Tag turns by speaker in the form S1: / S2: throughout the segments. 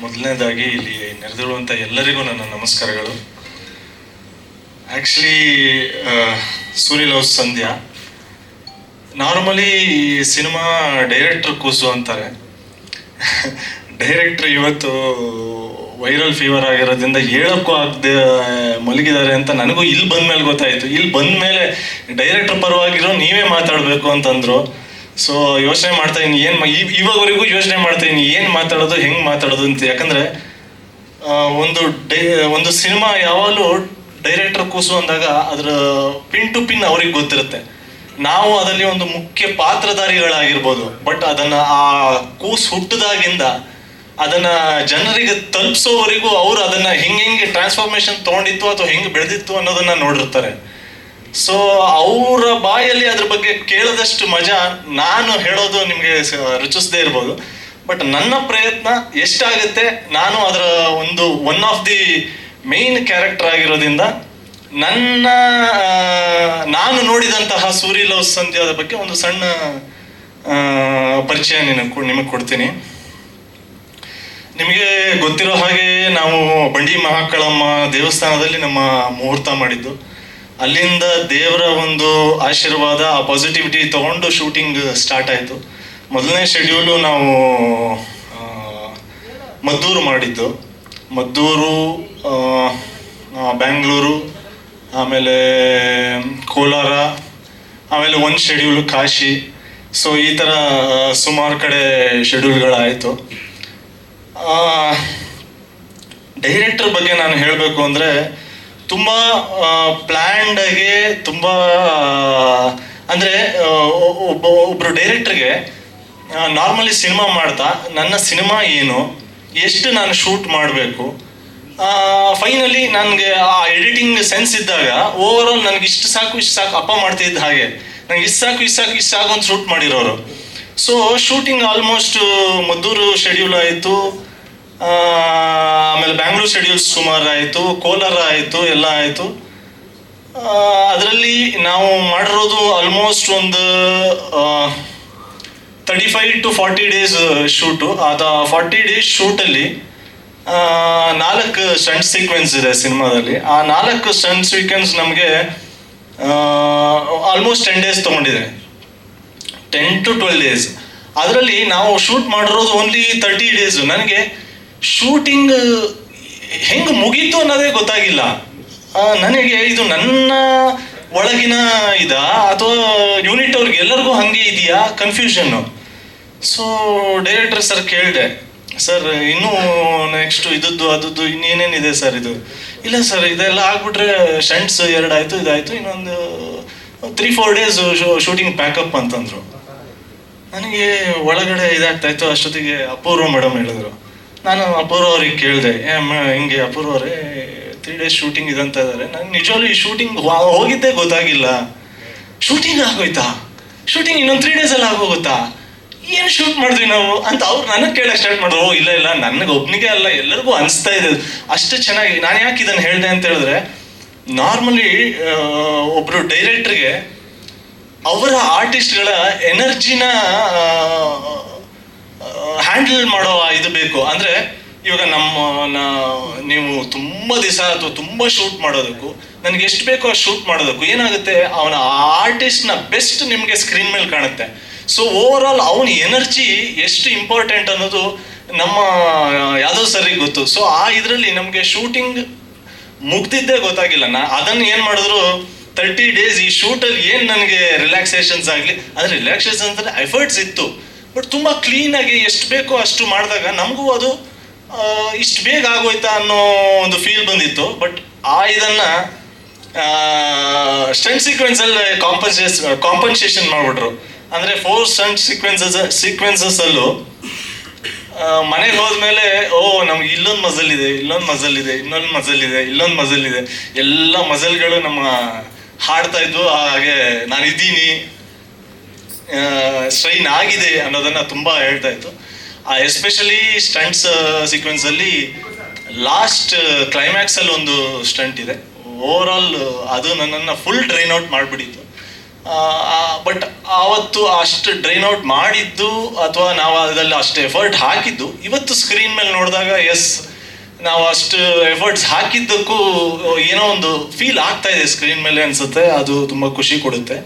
S1: ಮೊದಲನೇದಾಗಿ ಇಲ್ಲಿ ನೆರೆದಿರುವಂಥ ಎಲ್ಲರಿಗೂ ನನ್ನ ನಮಸ್ಕಾರಗಳು. Actually Surya love Sandhya. Normally cinema director ಕೂಸು ಅಂತಾರೆ. ಡೈರೆಕ್ಟರ್ ಇವತ್ತು ವೈರಲ್ ಫೀವರ್ ಆಗಿರೋದ್ರಿಂದ ಹೇಳಕ್ಕೂ ಆಗದೆ ಮಲಗಿದ್ದಾರೆ ಅಂತ ನನಗೂ ಇಲ್ಲಿ ಬಂದ ಮೇಲೆ ಗೊತ್ತಾಯಿತು. ಇಲ್ಲಿ ಬಂದ ಮೇಲೆ ಡೈರೆಕ್ಟರ್ ಪರವಾಗಿರೋ ನೀವೇ ಮಾತಾಡಬೇಕು ಅಂತಂದ್ರು. ಸೊ ಯೋಚನೆ ಮಾಡ್ತಾ ಇದ್ದೀನಿ ಏನು ಇವಾಗವರೆಗೂ ಯೋಚನೆ ಮಾಡ್ತಾ ಇದ್ದೀನಿ ಏನು ಮಾತಾಡೋದು, ಹೆಂಗೆ ಮಾತಾಡೋದು ಅಂತ. ಯಾಕಂದರೆ ಒಂದು ಡೈ ಒಂದು ಸಿನಿಮಾ ಯಾವಾಗಲೂ ಡೈರೆಕ್ಟರ್ ಕೂಸು ಅಂದಾಗ ಅದರ ಪಿನ್ ಟು ಪಿನ್ ಅವ್ರಿಗೆ ಗೊತ್ತಿರುತ್ತೆ. ನಾವು ಅದರಲ್ಲಿ ಒಂದು ಮುಖ್ಯ ಪಾತ್ರಧಾರಿಗಳಾಗಿರ್ಬೋದು. ಬಟ್ ಅದನ್ನ ಆ ಕೂಸು ಹುಟ್ಟಿದಾಗಿಂದ ಅದನ್ನ ಜನರಿಗೆ ತಲುಪಿಸೋವರೆಗೂ ಅವರು ಅದನ್ನ ಹೆಂಗೆ ಹೆಂಗೆ ಟ್ರಾನ್ಸ್ಫಾರ್ಮೇಶನ್ ತಗೊಂಡಿತ್ತು ಅಥವಾ ಹೆಂಗೆ ಬೆಳೆದಿತ್ತು ಅನ್ನೋದನ್ನ ನೋಡಿರ್ತಾರೆ. ಸೊ ಅವರ ಬಾಯಲ್ಲಿ ಅದ್ರ ಬಗ್ಗೆ ಕೇಳದಷ್ಟು ಮಜಾ ನಾನು ಹೇಳೋದು ನಿಮಗೆ ರುಚಿಸದೇ ಇರ್ಬೋದು. ಬಟ್ ನನ್ನ ಪ್ರಯತ್ನ ಎಷ್ಟಾಗುತ್ತೆ, ನಾನು ಅದರ ಒಂದು one of the main character ಆಗಿರೋದ್ರಿಂದ ನನ್ನ ನಾನು ನೋಡಿದಂತಹ ಸೂರ್ಯ ಲವ್ ಸಂಧ್ಯಾದ ಬಗ್ಗೆ ಒಂದು ಸಣ್ಣ ಪರಿಚಯ ನಿಮಗೆ ಕೊಡ್ತೀನಿ. ನಿಮಗೆ ಗೊತ್ತಿರೋ ಹಾಗೆ ನಾವು ಬಂಡಿ ಮಹಾಕಳಮ್ಮ ದೇವಸ್ಥಾನದಲ್ಲಿ ನಮ್ಮ ಮುಹೂರ್ತ ಮಾಡಿದ್ದು. ಅಲ್ಲಿಂದ ದೇವರ ಒಂದು ಆಶೀರ್ವಾದ, ಆ ಪಾಸಿಟಿವಿಟಿ ತಗೊಂಡು ಶೂಟಿಂಗ್ ಸ್ಟಾರ್ಟ್ ಆಯಿತು. ಮೊದಲನೇ ಶೆಡ್ಯೂಲು ನಾವು ಮದ್ದೂರು ಮಾಡಿದ್ದು. ಮದ್ದೂರು ಬ್ಯಾಂಗ್ಳೂರು, ಆಮೇಲೆ ಕೋಲಾರ, ಆಮೇಲೆ ಒಂದು ಶೆಡ್ಯೂಲು ಕಾಶಿ. ಸೊ ಈ ಥರ ಸುಮಾರು ಕಡೆ ಶೆಡ್ಯೂಲ್ಗಳಾಯಿತು ಡೈರೆಕ್ಟರ್ ಬಗ್ಗೆ ನಾನು ಹೇಳಬೇಕು ಅಂದರೆ ತುಂಬ ಪ್ಲ್ಯಾಂಡ್ ಆಗಿ ತುಂಬ ಅಂದರೆ ಒಬ್ಬ ಒಬ್ಬರು ಡೈರೆಕ್ಟ್ರಿಗೆ ನಾರ್ಮಲಿ ಸಿನಿಮಾ ಮಾಡ್ತಾ, ನನ್ನ ಸಿನಿಮಾ ಏನು, ಎಷ್ಟು ನಾನು ಶೂಟ್ ಮಾಡಬೇಕು ಫೈನಲಿ ನನಗೆ ಆ ಎಡಿಟಿಂಗ್ ಸೆನ್ಸ್ ಇದ್ದಾಗ ಓವರ್ ಆಲ್ ನನಗೆ ಇಷ್ಟು ಸಾಕು ಇಷ್ಟು ಸಾಕು, ಅಪ್ಪ ಮಾಡ್ತಿದ್ದ ಹಾಗೆ ನನಗೆ ಇಷ್ಟು ಸಾಕು ಇಷ್ಟು ಸಾಕು ಇಷ್ಟು ಸಾಕು ಅಂತ ಶೂಟ್ ಮಾಡಿರೋರು. So shooting almost Maddur schedule ಆಯಿತು. ಆಮೇಲೆ ಬ್ಯಾಂಗ್ಳೂರ್ ಶೆಡ್ಯೂಲ್ಸ್ ಸುಮಾರು ಆಯಿತು, ಕೋಲಾರ ಆಯಿತು, ಎಲ್ಲ ಆಯಿತು. ಅದರಲ್ಲಿ ನಾವು ಮಾಡಿರೋದು ಆಲ್ಮೋಸ್ಟ್ ಒಂದು thirty five to forty days shoot ಅದು ಫಾರ್ಟಿ ಡೇಸ್ ಶೂಟಲ್ಲಿ ನಾಲ್ಕು ಸ್ಟಂಟ್ ಸೀಕ್ವೆನ್ಸ್ ಇದೆ ಸಿನಿಮಾದಲ್ಲಿ. ಆ ನಾಲ್ಕು ಸ್ಟಂಟ್ ಸೀಕ್ವೆನ್ಸ್ ನಮಗೆ ಆಲ್ಮೋಸ್ಟ್ ಟೆನ್ ಡೇಸ್ ತೊಗೊಂಡಿದೆ. ಟೆನ್ ಟು ಟ್ವೆಲ್ ಡೇಸ್ ಅದರಲ್ಲಿ ನಾವು ಶೂಟ್ ಮಾಡಿರೋದು ಓನ್ಲಿ ತರ್ಟಿ ಡೇಸು ನನಗೆ ಶೂಟಿಂಗ್ ಹೆಂಗೆ ಮುಗೀತು ಅನ್ನೋದೇ ಗೊತ್ತಾಗಿಲ್ಲ. ನನಗೆ ಇದು ನನ್ನ ಒಳಗಿನ ಇದ, ಅಥವಾ ಯೂನಿಟ್ ಅವ್ರಿಗೆ ಎಲ್ಲರಿಗೂ ಹಂಗೆ ಇದೆಯಾ? ಕನ್ಫ್ಯೂಷನ್ನು ಸೊ ಡೈರೆಕ್ಟರ್ ಸರ್ ಕೇಳಿದೆ ಸರ್ ಇನ್ನೂ ನೆಕ್ಸ್ಟ್ ಇದದ್ದು, ಅದದ್ದು ಇನ್ನೇನೇನಿದೆ ಸರ್ ಇದು? ಇಲ್ಲ ಸರ್ ಇದೆಲ್ಲ ಆಗ್ಬಿಟ್ರೆ ಶಂಟ್ಸ್ ಎರಡು ಆಯಿತು ಇದಾಯಿತು, ಇನ್ನೊಂದು three four days shooting pack up ಅಂತಂದರು. ನನಗೆ ಒಳಗಡೆ ಇದಾಗ್ತಾಯಿತ್ತು ಅಷ್ಟೊತ್ತಿಗೆ ಅಪೂರ್ವ ಮೇಡಮ್ ಹೇಳಿದ್ರು. ನಾನು ಅಪೂರ್ವ ಅವ್ರಿಗೆ ಕೇಳಿದೆ ಹಿಂಗೆ ಅಪೂರ್ವ ಅವರೇ ತ್ರೀ ಡೇಸ್ ಶೂಟಿಂಗ್ ಇದಂತ ಇದ್ದಾರೆ ನಂಗೆ ನಿಜವಾಗ್ಲೂ ಈ ಶೂಟಿಂಗ್ ಹೋಗಿದ್ದೇ ಗೊತ್ತಾಗಿಲ್ಲ. ಶೂಟಿಂಗ್ ಆಗೋಯ್ತಾ? ಶೂಟಿಂಗ್ ಇನ್ನೊಂದು ತ್ರೀ ಡೇಸಲ್ಲಿ ಆಗೋಗುತ್ತಾ? ಏನು ಶೂಟ್ ಮಾಡಿದ್ವಿ ನಾವು? ಅಂತ ಅವ್ರು ನನಗೆ ಕೇಳಕ್ಕೆ ಸ್ಟಾರ್ಟ್ ಮಾಡಿದ್ರು. ಓ, ಇಲ್ಲ ಇಲ್ಲ, ನನಗೆ ಒಬ್ಬನಿಗೆ ಅಲ್ಲ, ಎಲ್ಲರಿಗೂ ಅನಿಸ್ತಾ ಇದೆ. ಅಷ್ಟು ಚೆನ್ನಾಗಿ, ನಾನು ಯಾಕೆ ಇದನ್ನು ಹೇಳಿದೆ ಅಂತ ಹೇಳಿದ್ರೆ, ನಾರ್ಮಲಿ ಒಬ್ಬರು ಡೈರೆಕ್ಟ್ರಿಗೆ ಅವರ ಆರ್ಟಿಸ್ಟ್ಗಳ ಎನರ್ಜಿನ ಹ್ಯಾಂಡಲ್ ಮಾಡೋ ಇದು ಬೇಕು. ಅಂದ್ರೆ ಇವಾಗ ನಮ್ಮ ನೀವು ತುಂಬ ದಿವಸ ಅಥವಾ ತುಂಬ ಶೂಟ್ ಮಾಡೋದಕ್ಕೂ, ನನಗೆ ಎಷ್ಟು ಬೇಕೋ ಅಷ್ಟು ಶೂಟ್ ಮಾಡೋದಕ್ಕೂ ಏನಾಗುತ್ತೆ, ಅವನ ಆರ್ಟಿಸ್ಟ್ನ ಬೆಸ್ಟ್ ನಿಮಗೆ ಸ್ಕ್ರೀನ್ ಮೇಲೆ ಕಾಣುತ್ತೆ. ಸೊ ಓವರ್ ಆಲ್ ಅವನ ಎನರ್ಜಿ ಎಷ್ಟು ಇಂಪಾರ್ಟೆಂಟ್ ಅನ್ನೋದು ನಮ್ಮ ಯಾವುದೋ ಸರಿ ಗೊತ್ತು. ಸೊ ಆ ಇದರಲ್ಲಿ ನಮಗೆ ಶೂಟಿಂಗ್ ಮುಗ್ದಿದ್ದೇ ಗೊತ್ತಾಗಿಲ್ಲ. ನಾ, ಅದನ್ನು ಏನು ಮಾಡಿದ್ರು ತರ್ಟಿ ಡೇಸ್ ಈ ಶೂಟಲ್ಲಿ ಏನು ನನಗೆ ರಿಲ್ಯಾಕ್ಸೇಷನ್ಸ್ ಆಗಲಿ ಅಂದರೆ ರಿಲ್ಯಾಕ್ಸೇಷನ್ಸ್ ಅಂದರೆ ಎಫರ್ಟ್ಸ್ ಇತ್ತು. ಬಟ್ ತುಂಬ ಕ್ಲೀನಾಗಿ ಎಷ್ಟು ಬೇಕೋ ಅಷ್ಟು ಮಾಡಿದಾಗ ನಮಗೂ ಅದು ಇಷ್ಟು ಬೇಗ ಆಗೋಯ್ತಾ ಅನ್ನೋ ಒಂದು ಫೀಲ್ ಬಂದಿತ್ತು. ಬಟ್ ಆ ಇದನ್ನು ಸ್ಟಂಟ್ ಸೀಕ್ವೆನ್ಸಲ್ಲಿ ಕಾಂಪನ್ಸೇಸ್ ಕಾಂಪನ್ಸೇಷನ್ ಮಾಡಿಬಿಟ್ರು. ಅಂದರೆ ಫೋರ್ ಸ್ಟಂಟ್ ಸೀಕ್ವೆನ್ಸಸ್ ಸೀಕ್ವೆನ್ಸಸ್ಸಲ್ಲೂ ಮನೆಗೆ ಹೋದ್ಮೇಲೆ, ಓ, ನಮ್ಗೆ ಇಲ್ಲೊಂದು ಮಜಲ್ ಇದೆ, ಇಲ್ಲೊಂದು ಮಜಲ್ ಇದೆ, ಇನ್ನೊಂದು ಮಜಲ್ ಇದೆ, ಇಲ್ಲೊಂದು ಮಜಲ್ ಇದೆ. ಎಲ್ಲ ಮಜಲ್ಗಳು ನಮ್ಮ ಹಾಡ್ತಾ ಇದ್ವು. ಹಾಗೆ ನಾನು ಇದ್ದೀನಿ ಸ್ಟ್ರೈನ್ ಆಗಿದೆ ಅನ್ನೋದನ್ನ ತುಂಬಾ ಹೇಳ್ತಾ ಇತ್ತು. ಆ ಎಸ್ಪೆಷಲಿ ಸ್ಟಂಟ್ಸ್ ಸೀಕ್ವೆನ್ಸ್ ಅಲ್ಲಿ ಲಾಸ್ಟ್ ಕ್ಲೈಮ್ಯಾಕ್ಸ್ ಅಲ್ಲಿ ಒಂದು ಸ್ಟಂಟ್ ಇದೆ. ಓವರ್ ಆಲ್ ಅದು ನನ್ನನ್ನು ಫುಲ್ ಡ್ರೈನ್ ಔಟ್ ಮಾಡಿಬಿಟ್ಟಿತ್ತು. ಬಟ್ ಆವತ್ತು ಅಷ್ಟು ಡ್ರೈನ್ ಔಟ್ ಮಾಡಿದ್ದು ಅಥವಾ ನಾವು ಅದರಲ್ಲಿ ಅಷ್ಟು ಎಫರ್ಟ್ ಹಾಕಿದ್ದು, ಇವತ್ತು ಸ್ಕ್ರೀನ್ ಮೇಲೆ ನೋಡಿದಾಗ ಎಸ್ ನಾವು ಅಷ್ಟು ಎಫರ್ಟ್ಸ್ ಹಾಕಿದ್ದಕ್ಕೂ ಏನೋ ಒಂದು ಫೀಲ್ ಆಗ್ತಾ ಇದೆ ಸ್ಕ್ರೀನ್ ಮೇಲೆ ಅನ್ಸುತ್ತೆ. ಅದು ತುಂಬ ಖುಷಿ ಕೊಡುತ್ತೆ.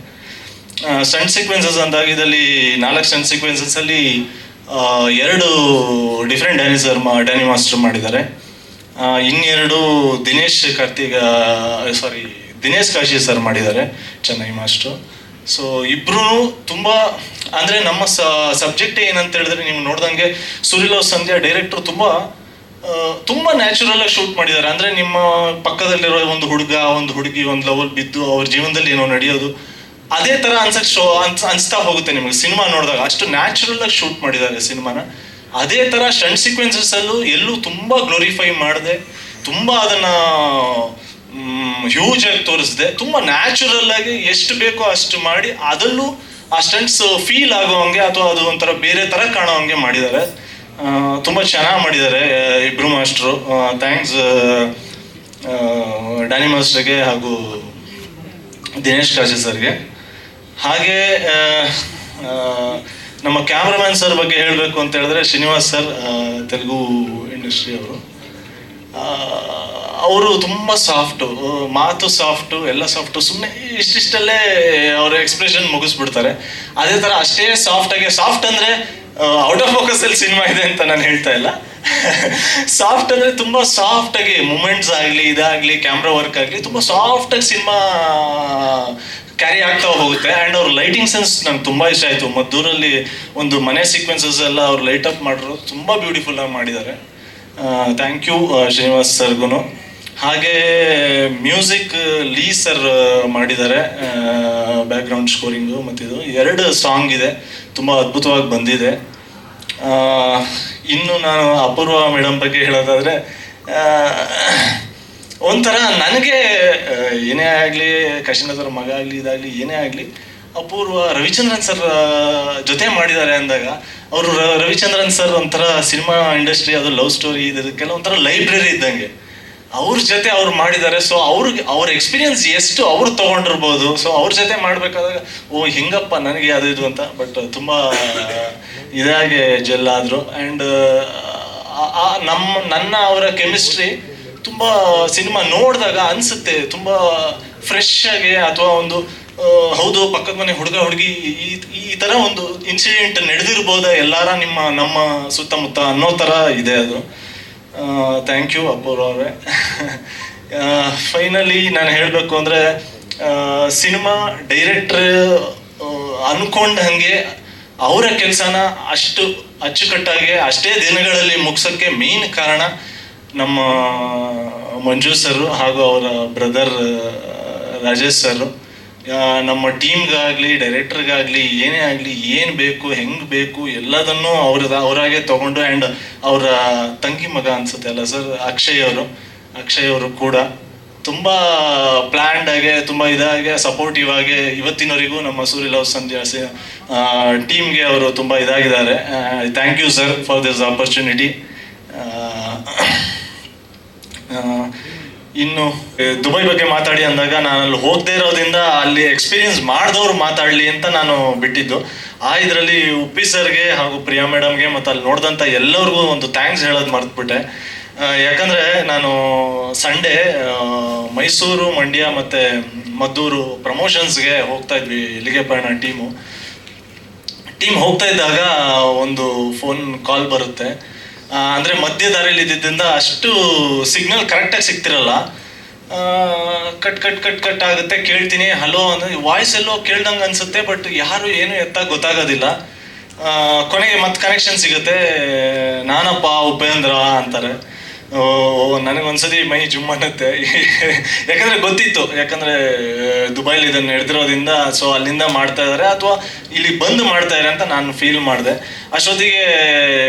S1: ಸ್ಟಂಟ್ ಸೀಕ್ವೆನ್ಸಸ್ ಅಂದಾಗ ಇದರಲ್ಲಿ ನಾಲ್ಕು ಸ್ಟಂಟ್ ಸೀಕ್ವೆನ್ಸಸ್ ಅಲ್ಲಿ ಎರಡು different Danny sir Danny master ಮಾಡಿದ್ದಾರೆ. ಇನ್ನೆರಡು ದಿನೇಶ್ ಕಾರ್ತಿಗ ಸಾರಿ ದಿನೇಶ್ ಕಾಶಿ ಸರ್ ಮಾಡಿದ್ದಾರೆ ಚೆನ್ನೈ ಮಾಸ್ಟ್ರು ಸೊ ಇಬ್ರು ತುಂಬ, ಅಂದರೆ ನಮ್ಮ ಸಬ್ಜೆಕ್ಟ್ ಏನಂತ ಹೇಳಿದ್ರೆ ನೀವು ನೋಡ್ದಂಗೆ ಸುರಿಲವ್ ಸಂಧ್ಯಾ ಡೈರೆಕ್ಟರ್ ತುಂಬ ತುಂಬ ತುಂಬಾ ನ್ಯಾಚುರಲ್ ಆಗಿ ಶೂಟ್ ಮಾಡಿದ್ದಾರೆ. ಅಂದ್ರೆ ನಿಮ್ಮ ಪಕ್ಕದಲ್ಲಿರೋ ಒಂದು ಹುಡುಗ, ಒಂದು ಹುಡುಗಿ, ಒಂದು ಲವಲ್ ಬಿದ್ದು ಅವ್ರ ಜೀವನದಲ್ಲಿ ಏನೋ ನಡೆಯೋದು. ಅದೇ ತರ ಅನ್ಸಕ್ ಶೋ ಅನ್ಸ್, ಅನ್ಸ್ತಾ ಹೋಗುತ್ತೆ ನಿಮಗೆ. ಸಿನಿಮಾ ನೋಡಿದಾಗ ಅಷ್ಟು ನ್ಯಾಚುರಲ್ ಆಗಿ ಶೂಟ್ ಮಾಡಿದ್ದಾರೆ ಸಿನಿಮಾನ. ಅದೇ ತರ ಸ್ಟಂಟ್ ಸೀಕ್ವೆನ್ಸಸ್ ಅಲ್ಲೂ ಎಲ್ಲೂ ತುಂಬಾ ಗ್ಲೋರಿಫೈ ಮಾಡಿದೆ, ತುಂಬಾ ಅದನ್ನ ಹ್ಯೂಜ್ ಆಗಿ ತೋರಿಸಿದೆ, ತುಂಬಾ ನ್ಯಾಚುರಲ್ ಆಗಿ ಎಷ್ಟು ಬೇಕೋ ಅಷ್ಟು ಮಾಡಿ ಅದಲ್ಲೂ ಆ ಸ್ಟಂಟ್ಸ್ ಫೀಲ್ ಆಗೋ ಹಂಗೆ ಅಥವಾ ಅದು ಒಂಥರ ಬೇರೆ ತರ ಕಾಣೋ ಹಂಗೆ ಮಾಡಿದ್ದಾರೆ. ತುಂಬಾ ಚೆನ್ನಾಗಿ ಮಾಡಿದ್ದಾರೆ ಇಬ್ರು ಮಾಸ್ಟ್ರು ಥ್ಯಾಂಕ್ಸ್ ಡ್ಯಾನಿ ಮಾಸ್ಟರ್ಗೆ ಹಾಗೂ ದಿನೇಶ್ ಕಾಶಿ ಸರ್ಗೆ. ಹಾಗೆ ನಮ್ಮ ಕ್ಯಾಮ್ರಾಮ್ಯಾನ್ ಸರ್ ಬಗ್ಗೆ ಹೇಳಬೇಕು ಅಂತ ಹೇಳಿದ್ರೆ ಶ್ರೀನಿವಾಸ್ ಸರ್ ತೆಲುಗು ಇಂಡಸ್ಟ್ರಿ ಅವರು. ಅವರು ತುಂಬ ಸಾಫ್ಟು ಮಾತು ಸಾಫ್ಟು ಎಲ್ಲ ಸಾಫ್ಟು ಸುಮ್ಮನೆ ಇಷ್ಟಿಷ್ಟಲ್ಲೇ ಅವರ ಎಕ್ಸ್ಪ್ರೆಷನ್ ಮುಗಿಸ್ಬಿಡ್ತಾರೆ. ಅದೇ ಥರ ಅಷ್ಟೇ ಸಾಫ್ಟಾಗಿ ಸಾಫ್ಟ್ ಅಂದರೆ ಔಟ್ ಆಫ್ ಫೋಕಸಲ್ಲಿ ಸಿನಿಮಾ ಇದೆ ಅಂತ ನಾನು ಹೇಳ್ತಾ ಇಲ್ಲ. ಸಾಫ್ಟ್ ಅಂದರೆ ತುಂಬ ಸಾಫ್ಟಾಗಿ ಮೂಮೆಂಟ್ಸ್ ಆಗಲಿ, ಇದಾಗಲಿ ಕ್ಯಾಮ್ರಾ ವರ್ಕ್ ಆಗಲಿ, ತುಂಬ ಸಾಫ್ಟಾಗಿ ಸಿನಿಮಾ ಕ್ಯಾರಿ ಆಗ್ತಾ ಹೋಗುತ್ತೆ. ಆ್ಯಂಡ್ ಅವ್ರ ಲೈಟಿಂಗ್ ಸೆನ್ಸ್ ನಂಗೆ ತುಂಬಾ ಇಷ್ಟ ಆಯಿತು. ಮದ್ದೂರಲ್ಲಿ ಒಂದು ಮನೆ ಸೀಕ್ವೆನ್ಸಸ್ ಎಲ್ಲ ಅವ್ರು ಲೈಟ್ ಅಪ್ ಮಾಡಿರೋ ತುಂಬಾ ಬ್ಯೂಟಿಫುಲ್ ಆಗಿ ಮಾಡಿದ್ದಾರೆ. ಥ್ಯಾಂಕ್ ಯು ಶ್ರೀನಿವಾಸ್ ಸರ್ಗುನು. ಹಾಗೆ ಮ್ಯೂಸಿಕ್ ಲೀ ಸರ್ ಮಾಡಿದ್ದಾರೆ. ಬ್ಯಾಕ್ಗ್ರೌಂಡ್ ಸ್ಕೋರಿಂಗು ಮತ್ತಿದು ಎರಡು ಸಾಂಗ್ ಇದೆ. ತುಂಬ ಅದ್ಭುತವಾಗಿ ಬಂದಿದೆ. ಇನ್ನು ನಾನು ಅಪೂರ್ವ ಮೇಡಮ್ ಬಗ್ಗೆ ಹೇಳೋದಾದ್ರೆ ಒಂಥರ ನನಗೆ ಏನೇ ಆಗಲಿ ಕಾಶಿನಾಥರ ಮಗ ಆಗಲಿ, ಇದಾಗಲಿ, ಏನೇ ಆಗಲಿ, ಅಪೂರ್ವ ರವಿಚಂದ್ರನ್ ಸರ್ ಜೊತೆ ಮಾಡಿದ್ದಾರೆ ಅಂದಾಗ, ಅವರು ರವಿಚಂದ್ರನ್ ಸರ್ ಒಂಥರ ಸಿನಿಮಾ ಇಂಡಸ್ಟ್ರಿ, ಅದು ಲವ್ ಸ್ಟೋರಿ ಇದಕ್ಕೆಲ್ಲ ಒಂಥರ ಲೈಬ್ರರಿ ಇದ್ದಂಗೆ. ಅವ್ರ ಜೊತೆ ಅವ್ರು ಮಾಡಿದ್ದಾರೆ ಸೊ ಅವ್ರಿಗೆ, ಅವ್ರ ಎಕ್ಸ್ಪೀರಿಯನ್ಸ್ ಎಷ್ಟು ಅವ್ರು ತೊಗೊಂಡಿರ್ಬೋದು ಸೊ ಅವ್ರ ಜೊತೆ ಮಾಡಬೇಕಾದಾಗ, ಓ, ಹಿಂಗಪ್ಪ, ನನಗೆ ಅದು ಇದು ಅಂತ ಬಟ್ ತುಂಬ ಇದಾಗೆ ಜೆಲ್ ಆದರು. ಆ್ಯಂಡ್ ನಮ್ಮ, ನನ್ನ ಅವರ ಕೆಮಿಸ್ಟ್ರಿ ತುಂಬಾ ಸಿನಿಮಾ ನೋಡಿದಾಗ ಅನ್ಸುತ್ತೆ, ತುಂಬಾ ಫ್ರೆಶ್ ಆಗಿ ಅಥವಾ ಒಂದು ಹೌದು, ಪಕ್ಕದ ಮನೆ ಹುಡುಗ, ಹುಡುಗಿ, ಈ ಈ ತರ ಒಂದು ಇನ್ಸಿಡೆಂಟ್ ನಡೆದಿರ್ಬೋದಾ ಎಲ್ಲಾರ ನಿಮ್ಮ, ನಮ್ಮ ಸುತ್ತಮುತ್ತ ಅನ್ನೋ ತರ ಇದೆ ಅದು. ಥ್ಯಾಂಕ್ ಯು ಅಪೂರ್ವ ಅವರೇ. ಫೈನಲಿ ನಾನು ಹೇಳಬೇಕು ಅಂದರೆ ಸಿನಿಮಾ ಡೈರೆಕ್ಟ್ರ್ ಅನ್ಕೊಂಡ ಹಾಗೆ ಅವರ ಕೆಲಸನ ಅಷ್ಟು ಅಚ್ಚುಕಟ್ಟಾಗಿ, ಅಷ್ಟೇ ದಿನಗಳಲ್ಲಿ ಮುಗಿಸೋಕ್ಕೆ ಮೇನ್ ಕಾರಣ ನಮ್ಮ ಮಂಜು ಸರ್ ಹಾಗೂ ಅವರ ಬ್ರದರ್ ರಾಜೇಶ್ ಸರ್ ನಮ್ಮ ಟೀಮ್ಗಾಗಲಿ ಡೈರೆಕ್ಟರ್ಗಾಗಲಿ ಏನೇ ಆಗಲಿ, ಏನು ಬೇಕು, ಹೆಂಗೆ ಬೇಕು, ಎಲ್ಲದನ್ನು ಅವ್ರ ಅವರಾಗೆ ತೊಗೊಂಡು ಆ್ಯಂಡ್ ಅವರ ತಂಗಿ ಮಗ ಅನ್ಸುತ್ತೆ ಅಲ್ಲ ಸರ್ ಅಕ್ಷಯ್ ಅವರು. ಅಕ್ಷಯ್ ಅವರು ಕೂಡ ತುಂಬ ಆಗಿ, ತುಂಬ ಇದಾಗಿ ಸಪೋರ್ಟಿವ್ ಆಗಿ ಇವತ್ತಿನವರೆಗೂ ನಮ್ಮ ಸೂರ್ಯ ಲವ್ ಸಂಧ್ಯಾ ಟೀಮ್ಗೆ ಅವರು ತುಂಬ ಇದಾಗಿದ್ದಾರೆ. Thank you sir for this opportunity ಇನ್ನು ದುಬೈ ಬಗ್ಗೆ ಮಾತಾಡಿ ಅಂದಾಗ ನಾನು ಅಲ್ಲಿ ಹೋಗದೆ ಇರೋದ್ರಿಂದ ಅಲ್ಲಿ ಎಕ್ಸ್ಪೀರಿಯನ್ಸ್ ಮಾಡಿದವ್ರು ಮಾತಾಡಲಿ ಅಂತ ನಾನು ಬಿಟ್ಟಿದ್ದು. ಆ ಇದರಲ್ಲಿ ಉಪ್ಪಿ ಸರ್ಗೆ ಹಾಗೂ ಪ್ರಿಯಾ ಮೇಡಮ್ಗೆ ಮತ್ತು ಅಲ್ಲಿ ನೋಡಿದಂಥ ಎಲ್ಲರಿಗೂ ಒಂದು ಥ್ಯಾಂಕ್ಸ್ ಹೇಳೋದು ಮರ್ತ್ಬಿಟ್ಟೆ. ಯಾಕಂದರೆ ನಾನು ಸಂಡೇ ಮೈಸೂರು, ಮಂಡ್ಯ ಮತ್ತೆ ಮದ್ದೂರು ಪ್ರಮೋಷನ್ಸ್ಗೆ ಹೋಗ್ತಾ ಇದ್ವಿ ಇಲ್ಲಿಗೆ ಪಯಣ ಟೀಮು ಟೀಮ್ ಹೋಗ್ತಾ ಇದ್ದಾಗ ಒಂದು ಫೋನ್ ಕಾಲ್ ಬರುತ್ತೆ. ಅಂದ್ರೆ ಮಧ್ಯ ದಾರಿಯಲ್ಲಿ ಇದ್ದಿದ್ದರಿಂದ ಅಷ್ಟು ಸಿಗ್ನಲ್ ಕರೆಕ್ಟಾಗಿ ಸಿಗ್ತಿರಲ್ಲ. ಕಟ್ ಕಟ್ ಕಟ್ ಕಟ್ ಆಗುತ್ತೆ, ಕೇಳ್ತೀನಿ ಹಲೋ ಅಂದ್ರೆ ವಾಯ್ಸ್ ಎಲ್ಲೋ ಕೇಳ್ದಂಗೆ ಅನ್ಸುತ್ತೆ ಬಟ್ ಯಾರು ಏನು ಎತ್ತ ಗೊತ್ತಾಗೋದಿಲ್ಲ. ಕೊನೆಗೆ ಮತ್ತೆ ಕನೆಕ್ಷನ್ ಸಿಗುತ್ತೆ, ನಾನಪ್ಪ, ಉಪೇಂದ್ರ ಅಂತಾರೆ. ಓ ನನಗೆ ಒಂದ್ಸತಿ ಮೈ ಜುಮ್ ಅನ್ನತ್ತೆ ಯಾಕಂದ್ರೆ ಗೊತ್ತಿತ್ತು. ಯಾಕಂದ್ರೆ ದುಬೈಲಿ ಇದನ್ನ ನಡೆದಿರೋದ್ರಿಂದ ಸೊ ಅಲ್ಲಿಂದ ಮಾಡ್ತಾ ಇದಾರೆ, ಅಥವಾ ಇಲ್ಲಿ ಬಂದು ಮಾಡ್ತಾ ಇದಾರೆ ಅಂತ ನಾನು ಫೀಲ್ ಮಾಡಿದೆ. ಅಷ್ಟೊತ್ತಿಗೆ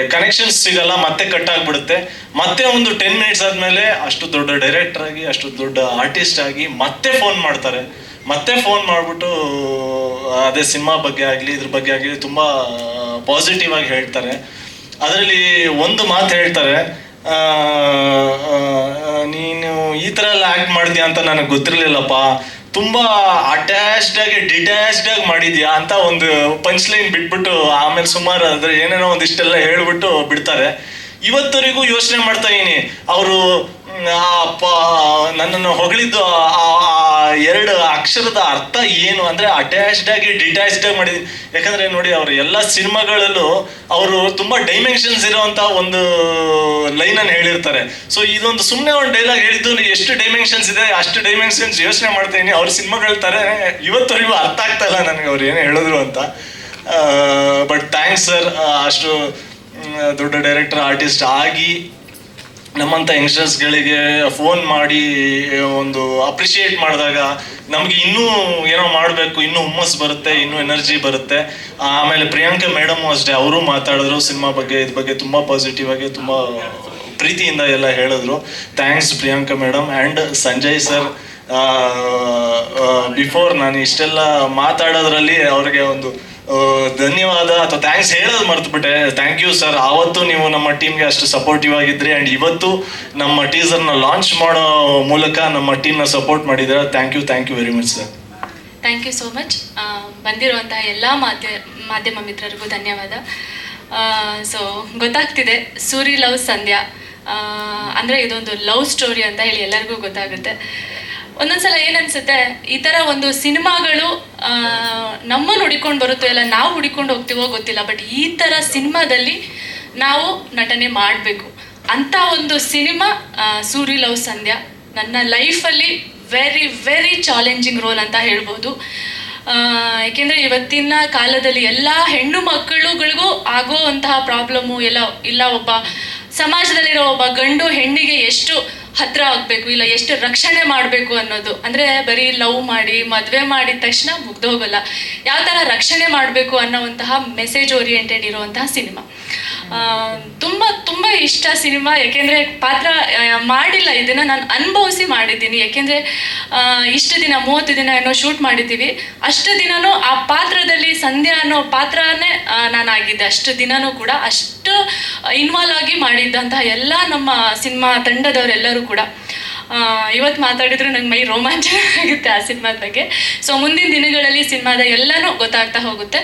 S1: ಕನೆಕ್ಷನ್ಸ್ ಸಿಗಲ್ಲ, ಮತ್ತೆ ಕಟ್ ಆಗ್ಬಿಡುತ್ತೆ. ಮತ್ತೆ ಒಂದು ಟೆನ್ ಮಿನಿಟ್ಸ್ ಆದ್ಮೇಲೆ ಅಷ್ಟು ದೊಡ್ಡ ಡೈರೆಕ್ಟರ್ ಆಗಿ, ಅಷ್ಟು ದೊಡ್ಡ ಆರ್ಟಿಸ್ಟ್ ಆಗಿ ಮತ್ತೆ ಫೋನ್ ಮಾಡ್ತಾರೆ. ಮತ್ತೆ ಫೋನ್ ಮಾಡ್ಬಿಟ್ಟು ಅದೇ ಸಿನಿಮಾ ಬಗ್ಗೆ ಆಗಲಿ, ಇದ್ರ ಬಗ್ಗೆ ಆಗಲಿ ತುಂಬಾ ಪಾಸಿಟಿವ್ ಆಗಿ ಹೇಳ್ತಾರೆ. ಅದರಲ್ಲಿ ಒಂದು ಮಾತು ಹೇಳ್ತಾರೆ. ನೀನು ಈ ಥರ ಎಲ್ಲ ಆ್ಯಕ್ಟ್ ಮಾಡಿದ್ಯಾ ಅಂತ ನನಗೆ ಗೊತ್ತಿರಲಿಲ್ಲಪ್ಪ. ತುಂಬಾ ಅಟ್ಯಾಚ್ಡ್ ಆಗಿ ಡಿಟ್ಯಾಚ್ಡ್ ಆಗಿ ಮಾಡಿದ್ಯಾ ಅಂತ ಒಂದು ಪಂಚ್ ಲೈನ್ ಬಿಟ್ಬಿಟ್ಟು ಆಮೇಲೆ ಸುಮಾರು ಅಂದರೆ ಏನೇನೋ ಒಂದಿಷ್ಟೆಲ್ಲ ಹೇಳ್ಬಿಟ್ಟು ಬಿಡ್ತಾರೆ. ಇವತ್ತವರೆಗೂ ಯೋಚನೆ ಮಾಡ್ತಾ ಇದೀನಿ ಅವರು ನನ್ನನ್ನು ಹೊಗಳಿದ್ದು ಆ ಆ ಎರಡು ಅಕ್ಷರದ ಅರ್ಥ ಏನು ಅಂದ್ರೆ ಅಟ್ಯಾಚ್ಡ್ ಆಗಿ ಡಿಟ್ಯಾಚ್ಡ್ ಆಗಿ ಮಾಡಿದ್ವಿ ಯಾಕಂದ್ರೆ ನೋಡಿ ಅವ್ರ ಎಲ್ಲ ಸಿನಿಮಾಗಳಲ್ಲೂ ಅವರು ತುಂಬಾ ಡೈಮೆನ್ಷನ್ಸ್ ಇರುವಂತ ಒಂದು ಲೈನ್ ಅನ್ನು ಹೇಳಿರ್ತಾರೆ. ಸೊ ಇದೊಂದು ಸುಮ್ಮನೆ ಒಂದು ಡೈಲಾಗ್ ಹೇಳಿದ್ದು ಎಷ್ಟು ಡೈಮೆನ್ಷನ್ಸ್ ಇದೆ, ಅಷ್ಟು ಡೈಮೆನ್ಷನ್ಸ್ ಯೋಚನೆ ಮಾಡ್ತಾ ಇದೀನಿ ಅವ್ರ ಸಿನಿಮಾಗಳ ತರ, ಇವತ್ತವರೆಗೂ ಅರ್ಥ ಆಗ್ತಾ ಇಲ್ಲ ನನಗೆ ಅವ್ರು ಏನು ಹೇಳಿದ್ರು ಅಂತ. ಬಟ್ ಥ್ಯಾಂಕ್ಸ್ ಸರ್ ಅಷ್ಟು ದೊಡ್ಡ ಡೈರೆಕ್ಟರ್ ಆರ್ಟಿಸ್ಟ್ ಆಗಿ ನಮ್ಮಂಥ ಯಂಗ್ಸ್ಟರ್ಸ್ಗಳಿಗೆ ಫೋನ್ ಮಾಡಿ ಒಂದು ಅಪ್ರಿಷಿಯೇಟ್ ಮಾಡಿದಾಗ ನಮ್ಗೆ ಇನ್ನೂ ಏನೋ ಮಾಡಬೇಕು, ಇನ್ನೂ ಹುಮ್ಮಸ್ ಬರುತ್ತೆ, ಇನ್ನೂ ಎನರ್ಜಿ ಬರುತ್ತೆ. ಆಮೇಲೆ ಪ್ರಿಯಾಂಕಾ ಮೇಡಮ್ ಅಷ್ಟೇ, ಅವರು ಮಾತಾಡಿದ್ರು, ಸಿನಿಮಾ ಬಗ್ಗೆ ಇದ್ರ ಬಗ್ಗೆ ತುಂಬ ಪಾಸಿಟಿವ್ ಆಗಿ, ತುಂಬ ಪ್ರೀತಿಯಿಂದ ಎಲ್ಲ ಹೇಳಿದ್ರು. Thanks Priyanka madam. And Sanjay sir before ನಾನು ಇಷ್ಟೆಲ್ಲ ಮಾತಾಡೋದ್ರಲ್ಲಿ ಅವ್ರಿಗೆ ಒಂದು ಧನ್ಯವಾದ ಅಥವಾ ಥ್ಯಾಂಕ್ಸ್ ಹೇಳೋದು ಮರ್ತುಬಿಟ್ಟೆ. ಥ್ಯಾಂಕ್ ಯು ಸರ್ ಆವತ್ತು ನೀವು ನಮ್ಮ ಟೀಮ್ಗೆ ಅಷ್ಟು ಸಪೋರ್ಟಿವ್ ಆಗಿದ್ರಿ ಆ್ಯಂಡ್ ಇವತ್ತು ನಮ್ಮ ಟೀಸರ್ನ ಲಾಂಚ್ ಮಾಡೋ ಮೂಲಕ ನಮ್ಮ ಟೀಮ್ನ ಸಪೋರ್ಟ್ ಮಾಡಿದ್ರೆ thank you thank you very much sir
S2: thank you so much ಬಂದಿರುವಂತಹ ಎಲ್ಲ ಮಾಧ್ಯ, ಮಾಧ್ಯಮ ಮಿತ್ರರಿಗೂ ಧನ್ಯವಾದ. ಸೊ ಗೊತ್ತಾಗ್ತಿದೆ, ಸೂರಿ ಲವ್ ಸಂಧ್ಯಾ. ಅಂದರೆ ಅಂದ್ರೆ ಇದೊಂದು ಲವ್ ಸ್ಟೋರಿ ಅಂತ ಹೇಳಿ ಎಲ್ಲರಿಗೂ ಗೊತ್ತಾಗುತ್ತೆ. ಒಂದೊಂದ್ಸಲ ಏನನ್ಸುತ್ತೆ? ಈ ಥರ ಒಂದು ಸಿನಿಮಾಗಳು ನಮ್ಮನ್ನು ಹುಡಿಕೊಂಡು ಬರುತ್ತೋ ಇಲ್ಲ ನಾವು ಹುಡಿಕೊಂಡು ಹೋಗ್ತೀವೋ ಗೊತ್ತಿಲ್ಲ ಬಟ್ ಈ ಥರ ಸಿನಿಮಾದಲ್ಲಿ ನಾವು ನಟನೆ ಮಾಡಬೇಕು. ಅಂತ ಒಂದು ಸಿನಿಮಾ ಸೂರಿ ಲವ್ ಸಂಧ್ಯಾ. ನನ್ನ ಲೈಫಲ್ಲಿ ವೆರಿ ವೆರಿ ಚಾಲೆಂಜಿಂಗ್ ರೋಲ್ ಅಂತ ಹೇಳ್ಬೋದು. ಏಕೆಂದರೆ ಇವತ್ತಿನ ಕಾಲದಲ್ಲಿ ಎಲ್ಲ ಹೆಣ್ಣು ಮಕ್ಕಳುಗಳಿಗೂ ಆಗುವಂತಹ ಪ್ರಾಬ್ಲಮ್ಮು ಎಲ್ಲ, ಇಲ್ಲ ಒಬ್ಬ ಸಮಾಜದಲ್ಲಿರೋ ಒಬ್ಬ ಗಂಡು ಹೆಣ್ಣಿಗೆ ಎಷ್ಟು ಹತ್ರ ಆಗಬೇಕು, ಇಲ್ಲ ಎಷ್ಟು ರಕ್ಷಣೆ ಮಾಡಬೇಕು ಅನ್ನೋದು. ಅಂದರೆ ಬರೀ ಲವ್ ಮಾಡಿ, ಮದುವೆ ಮಾಡಿದ ತಕ್ಷಣ ಮುಗ್ದೋಗಲ್ಲ ಯಾವ ಥರ ರಕ್ಷಣೆ ಮಾಡಬೇಕು ಅನ್ನೋವಂತಹ ಮೆಸೇಜ್ ಓರಿಯೆಂಟೆಡ್ ಇರುವಂತಹ ಸಿನಿಮಾ. ಇಷ್ಟ ಸಿನಿಮಾ, ಯಾಕೆಂದರೆ ಪಾತ್ರ ಮಾಡಿಲ್ಲ. ಇದನ್ನು ನಾನು ಅನುಭವಿಸಿ ಮಾಡಿದ್ದೀನಿ. ಯಾಕೆಂದರೆ ಇಷ್ಟು ದಿನ, ಮೂವತ್ತು ದಿನ ಏನೋ ಶೂಟ್ ಮಾಡಿದ್ದೀವಿ. ಅಷ್ಟು ದಿನನೂ ಆ ಪಾತ್ರದಲ್ಲಿ ಸಂಧ್ಯಾ ಅನ್ನೋ ಪಾತ್ರನೇ ನಾನಾಗಿದ್ದೆ. ಅಷ್ಟು ದಿನನೂ ಕೂಡ ಅಷ್ಟು ಇನ್ವಾಲ್ವ್ ಆಗಿ ಮಾಡಿದ್ದಂತಹ ಎಲ್ಲ ನಮ್ಮ ಸಿನಿಮಾ ತಂಡದವರೆಲ್ಲರೂ ಕೂಡ. ಇವತ್ತು ಮಾತಾಡಿದ್ರು ನಂಗೆ ಮೈ ರೋಮಾಂಚನ ಆಗುತ್ತೆ ಆ ಸಿನಿಮಾದ ಬಗ್ಗೆ. ಸೊ ಮುಂದಿನ ದಿನಗಳಲ್ಲಿ ಸಿನಿಮಾದ ಎಲ್ಲನೂ ಗೊತ್ತಾಗ್ತಾ ಹೋಗುತ್ತೆ.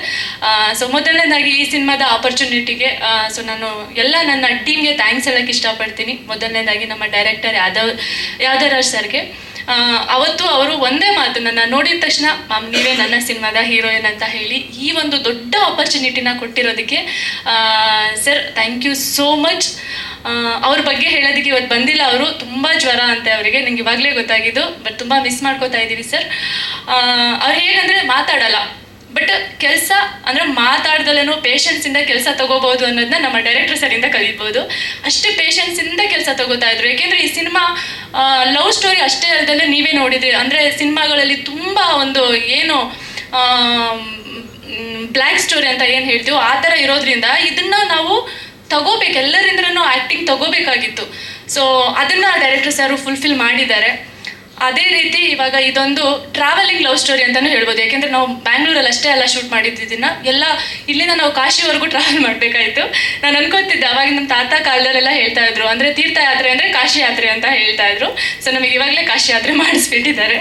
S2: ಸೊ ಮೊದಲನೇದಾಗಿ ಈ ಸಿನಿಮಾದ ಆಪರ್ಚುನಿಟಿಗೆ ಸೊ ನಾನು ಎಲ್ಲ ನನ್ನ ಟೀಮ್ಗೆ ಥ್ಯಾಂಕ್ಸ್ ಹೇಳಕ್ಕೆ ಇಷ್ಟಪಡ್ತೀನಿ. ಮೊದಲನೇದಾಗಿ ನಮ್ಮ ಡೈರೆಕ್ಟರ್ ಯಾದವ್ ಯಾದವರಾಜ್ ಸರ್ಗೆ. ಅವತ್ತು ಅವರು ಒಂದೇ ಮಾತು ನನ್ನ ನೋಡಿದ ತಕ್ಷಣ, ಮ್ಯಾಮ್, ನೀವೇ ನನ್ನ ಸಿನಿಮಾದ ಹೀರೋಯಿನ್ ಅಂತ ಹೇಳಿ ಈ ಒಂದು ದೊಡ್ಡ ಆಪರ್ಚುನಿಟಿನ ಕೊಟ್ಟಿರೋದಕ್ಕೆ sir thank you so much ಅವ್ರ ಬಗ್ಗೆ ಹೇಳೋದಕ್ಕೆ ಇವತ್ತು ಬಂದಿಲ್ಲ ಅವರು. ತುಂಬ ಜ್ವರ ಅಂತೆ ಅವರಿಗೆ. ನಿಮಗೆ ಇವಾಗಲೇ ಗೊತ್ತಾಗಿದ್ದು ಬಟ್ ತುಂಬ ಮಿಸ್ ಮಾಡ್ಕೋತಾ ಇದ್ದೀವಿ ಸರ್. ಅವ್ರು ಹೇಗಂದರೆ ಮಾತಾಡಲ್ಲ. ಬಟ್ ಕೆಲಸ ಅಂದರೆ ಮಾತಾಡ್ದಲೇನೋ ಪೇಷನ್ಸಿಂದ ಕೆಲಸ ತಗೋಬಹುದು ಅನ್ನೋದನ್ನ ನಮ್ಮ ಡೈರೆಕ್ಟರ್ ಸರಿಂದ ಕಲಿಬೋದು ಅಷ್ಟೇ ಪೇಷನ್ಸಿಂದ ಕೆಲಸ ತಗೋತಾ ಇದ್ರು. ಯಾಕೆಂದ್ರೆ ಈ ಸಿನಿಮಾ ಲವ್ ಸ್ಟೋರಿ ಅಷ್ಟೇ ಅಲ್ಲದೆ ನೀವೇ ನೋಡಿದ್ರಿ. ಅಂದರೆ ಸಿನಿಮಾಗಳಲ್ಲಿ ತುಂಬ ಒಂದು ಏನು ಬ್ಲ್ಯಾಕ್ ಸ್ಟೋರಿ ಅಂತ ಏನು ಹೇಳ್ತೀವೋ ಆ ಥರ ಇರೋದ್ರಿಂದ ಇದನ್ನ ನಾವು ತಗೋಬೇಕು. ಎಲ್ಲರಿಂದ್ರೂ ಆ್ಯಕ್ಟಿಂಗ್ ತಗೋಬೇಕಾಗಿತ್ತು. ಸೊ ಅದನ್ನ ಡೈರೆಕ್ಟರ್ ಸರ್ ಫುಲ್ಫಿಲ್ ಮಾಡಿದ್ದಾರೆ. ಅದೇ ರೀತಿ ಇವಾಗ ಇದೊಂದು ಟ್ರಾವೆಲಿಂಗ್ ಲವ್ ಸ್ಟೋರಿ ಅಂತಾನೂ ಹೇಳ್ಬೋದು. ಯಾಕೆಂದ್ರೆ ನಾವು ಬ್ಯಾಂಗ್ಳೂರಲ್ಲಿ ಅಷ್ಟೇ ಎಲ್ಲ ಶೂಟ್ ಮಾಡಿದ್ದಿದ್ದನ್ನ ಎಲ್ಲ ಇಲ್ಲಿಂದ ನಾವು ಕಾಶಿವರೆಗೂ ಟ್ರಾವೆಲ್ ಮಾಡಬೇಕಾಯಿತು. ನಾನು ಅನ್ಕೋತಿದ್ದೆ, ಅವಾಗ ನಮ್ಮ ತಾತ ಕಾಲದಲ್ಲೆಲ್ಲ ಹೇಳ್ತಾ ಇದ್ರು. ಅಂದ್ರೆ ತೀರ್ಥಯಾತ್ರೆ ಅಂದ್ರೆ ಕಾಶಿ ಯಾತ್ರೆ ಅಂತ ಹೇಳ್ತಾ ಇದ್ರು. ಸೊ ನಮಗೆ ಇವಾಗಲೇ ಕಾಶಿ ಯಾತ್ರೆ ಮಾಡಿಸ್ಬಿಟ್ಟಿದ್ದಾರೆ.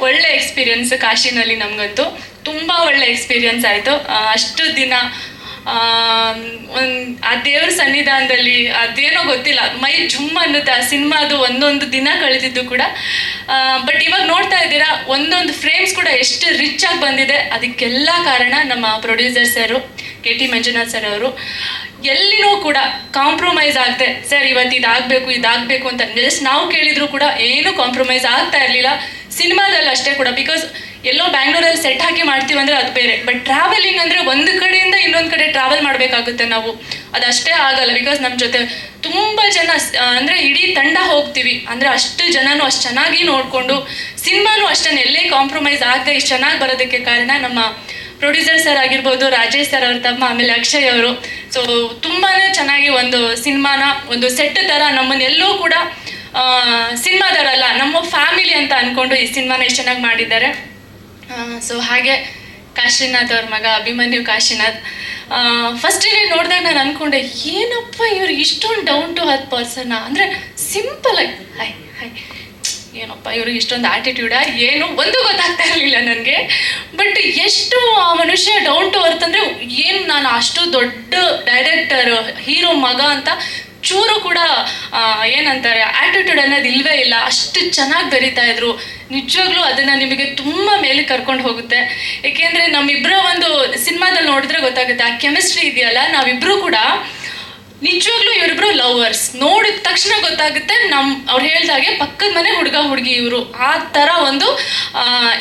S2: ಒಳ್ಳೆ ಎಕ್ಸ್ಪೀರಿಯನ್ಸ್ ಕಾಶಿನಲ್ಲಿ ನಮಗಂತೂ. ತುಂಬ ಒಳ್ಳೆ ಎಕ್ಸ್ಪೀರಿಯನ್ಸ್ ಆಯಿತು. ಅಷ್ಟು ದಿನ ಒಂದ್, ಆ ದೇವ್ರ ಸನ್ನಿಧಾನದಲ್ಲಿ, ಅದೇನೋ ಗೊತ್ತಿಲ್ಲ. ಮೈ ಜುಮ್ ಅನ್ನುತ್ತೆ, ಆ ಸಿನಿಮಾದು ಒಂದೊಂದು ದಿನ ಕಳೆದಿದ್ದು ಕೂಡ. ಬಟ್ ಇವಾಗ ನೋಡ್ತಾ ಇದ್ದೀರಾ, ಒಂದೊಂದು ಫ್ರೇಮ್ಸ್ ಕೂಡ ಎಷ್ಟು ರಿಚ್ ಆಗಿ ಬಂದಿದೆ. ಅದಕ್ಕೆಲ್ಲ ಕಾರಣ ನಮ್ಮ producer sir K T Manjunath sir ಅವರು. ಎಲ್ಲಿನೂ ಕೂಡ ಕಾಂಪ್ರಮೈಸ್ ಆಗದೆ ಸರ್ ಇವತ್ತು ಇದಾಗಬೇಕು ಇದಾಗಬೇಕು ಅಂತ. ಜಸ್ಟ್ ನಾವು ಕೇಳಿದ್ರು ಕೂಡ ಏನೂ ಕಾಂಪ್ರಮೈಸ್ ಆಗ್ತಾ ಇರಲಿಲ್ಲ. ಸಿನಿಮಾದಲ್ಲಿ ಅಷ್ಟೇ ಕೂಡ ಬಿಕಾಸ್ ಎಲ್ಲೋ ಬ್ಯಾಂಗ್ಳೂರಲ್ಲಿ ಸೆಟ್ ಹಾಕಿ ಮಾಡ್ತೀವಿ ಅಂದ್ರೆ ಅದು ಬೇರೆ. ಬಟ್ ಟ್ರಾವೆಲಿಂಗ್ ಅಂದ್ರೆ ಒಂದು ಕಡೆಯಿಂದ ಇನ್ನೊಂದು ಕಡೆ ಟ್ರಾವೆಲ್ ಮಾಡಬೇಕಾಗುತ್ತೆ ನಾವು. ಅದಷ್ಟೇ ಆಗಲ್ಲ ಬಿಕಾಸ್ ನಮ್ಮ ಜೊತೆ ತುಂಬ ಜನ ಅಂದರೆ ಇಡೀ ತಂಡ ಹೋಗ್ತೀವಿ. ಅಂದ್ರೆ ಅಷ್ಟು ಜನನು ಅಷ್ಟು ಚೆನ್ನಾಗಿ ನೋಡಿಕೊಂಡು ಸಿನಿಮಾನು ಅಷ್ಟನ್ನು ಎಲ್ಲೇ ಕಾಂಪ್ರಮೈಸ್ ಆಗದೆ ಇಷ್ಟು ಚೆನ್ನಾಗಿ ಬರೋದಕ್ಕೆ ಕಾರಣ ನಮ್ಮ ಪ್ರೊಡ್ಯೂಸರ್ ಸರ್ ಆಗಿರ್ಬೋದು, ರಾಜೇಶ್ ಸರ್ ಅವ್ರ ತಮ್ಮ, ಆಮೇಲೆ ಅಕ್ಷಯ್ ಅವರು. ಸೊ ತುಂಬಾನೇ ಚೆನ್ನಾಗಿ ಒಂದು ಸಿನಿಮಾನ, ಒಂದು ಸೆಟ್ ಥರ ನಮ್ಮನ್ನೆಲ್ಲೂ ಕೂಡ ಸಿನಿಮಾದವರಲ್ಲ, ನಮ್ಮ ಫ್ಯಾಮಿಲಿ ಅಂತ ಅನ್ಕೊಂಡು ಈ ಸಿನಿಮಾನ ಎಷ್ಟು ಚೆನ್ನಾಗಿ ಮಾಡಿದ್ದಾರೆ. ಸೊ ಹಾಗೆ ಕಾಶಿನಾಥ್ ಅವ್ರ ಮಗ ಅಭಿಮನ್ಯು ಕಾಶಿನಾಥ್. ಫಸ್ಟ್ ಇಲ್ಲಿ ನೋಡಿದಾಗ ನಾನು ಅನ್ಕೊಂಡೆ, ಏನಪ್ಪ ಇವ್ರು ಇಷ್ಟೊಂದು ಡೌನ್ ಟು ಹತ್ ಪರ್ಸನ್ ಅಂದರೆ ಸಿಂಪಲ್ ಆಗಿ ಹಾಯ್ ಹಾಯ್. ಏನಪ್ಪ ಇವ್ರಿಗೆ ಇಷ್ಟೊಂದು ಆಟಿಟ್ಯೂಡಾ ಏನು ಒಂದು ಗೊತ್ತಾಗ್ತಾ ಇರಲಿಲ್ಲ ನನಗೆ. ಬಟ್ ಎಷ್ಟು ಆ ಮನುಷ್ಯ ಡೌನ್ ಟು ಅರ್ತ್ ಅಂದರೆ ಏನು ನಾನು ಅಷ್ಟು ದೊಡ್ಡ ಡೈರೆಕ್ಟರ್ ಹೀರೋ ಮಗ ಅಂತ ಚೂರು ಕೂಡ ಏನಂತಾರೆ ಆಟಿಟ್ಯೂಡ್ ಅನ್ನೋದು ಇಲ್ವೇ ಇಲ್ಲ. ಅಷ್ಟು ಚೆನ್ನಾಗಿ ಬರೀತಾ ಇದ್ರು. ನಿಜವಾಗ್ಲೂ ಅದನ್ನ ನಿಮಗೆ ತುಂಬ ಮೇಲೆ ಕರ್ಕೊಂಡು ಹೋಗುತ್ತೆ. ಏಕೆಂದರೆ ನಮ್ಮಿಬ್ಬರ ಒಂದು ಸಿನಿಮಾದಲ್ಲಿ ನೋಡಿದ್ರೆ ಗೊತ್ತಾಗುತ್ತೆ, ಆ ಕೆಮಿಸ್ಟ್ರಿ ಇದೆಯಲ್ಲ? ನಾವಿಬ್ರು ಕೂಡ ನಿಜವಾಗ್ಲೂ ಇವರಿಬ್ರು ಲವರ್ಸ್ ನೋಡಿದ ತಕ್ಷಣ ಗೊತ್ತಾಗುತ್ತೆ ನಮ್ ಅವ್ರು ಹೇಳ್ದಾಗೆ ಪಕ್ಕದ ಮನೆ ಹುಡುಗ ಹುಡುಗಿ ಇವರು. ಆ ಥರ ಒಂದು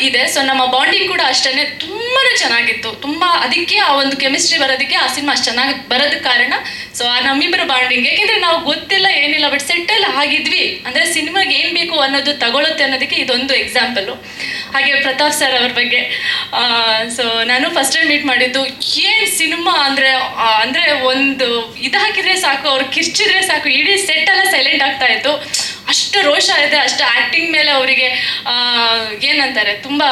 S2: ಇದೆ. ಸೊ ನಮ್ಮ ಬಾಂಡಿಂಗ್ ಕೂಡ ಅಷ್ಟೇ ತುಂಬಾ ಚೆನ್ನಾಗಿತ್ತು. ತುಂಬ ಅದಕ್ಕೆ ಆ ಒಂದು ಕೆಮಿಸ್ಟ್ರಿ ಬರೋದಕ್ಕೆ ಆ ಸಿನಿಮಾ ಅಷ್ಟು ಚೆನ್ನಾಗಿ ಬರೋದಕ್ಕೆ ಕಾರಣ. ಸೊ ಆ ನಮ್ಮಿಬ್ಬರ ಬಾಂಡಿಂಗ್ ಯಾಕೆಂದ್ರೆ ನಾವು ಗೊತ್ತಿಲ್ಲ, ಏನಿಲ್ಲ ಬಟ್ ಸೆಟ್ಟಲ್ಲಿ ಆಗಿದ್ವಿ. ಅಂದರೆ ಸಿನಿಮಾಗೆ ಏನು ಬೇಕು ಅನ್ನೋದು ತಗೊಳುತ್ತೆ ಅನ್ನೋದಕ್ಕೆ ಇದೊಂದು ಎಕ್ಸಾಂಪಲು ಹಾಗೆ ಪ್ರತಾಪ್ ಸರ್ ಅವ್ರ ಬಗ್ಗೆ. ಸೊ ನಾನು ಫಸ್ಟ್ ಟೈಮ್ ಮೀಟ್ ಮಾಡಿದ್ದು ಏನು ಸಿನಿಮಾ ಅಂದರೆ ಅಂದರೆ ಒಂದು ಇದು ಹಾಕಿದ್ರೆ ಸಾಕು ಅವ್ರು ಕಿರ್ಚಿದ್ರೆ ಸಾಕು, ಇಡೀ ಸೆಟ್ ಎಲ್ಲ ಸೈಲೆಂಟ್ ಆಗ್ತಾ ಇತ್ತು. ಅಷ್ಟು ರೋಷ ಇದೆ, ಅಷ್ಟು ಆ್ಯಕ್ಟಿಂಗ್ ಮೇಲೆ ಅವರಿಗೆ ಏನಂತಾರೆ, ತುಂಬ,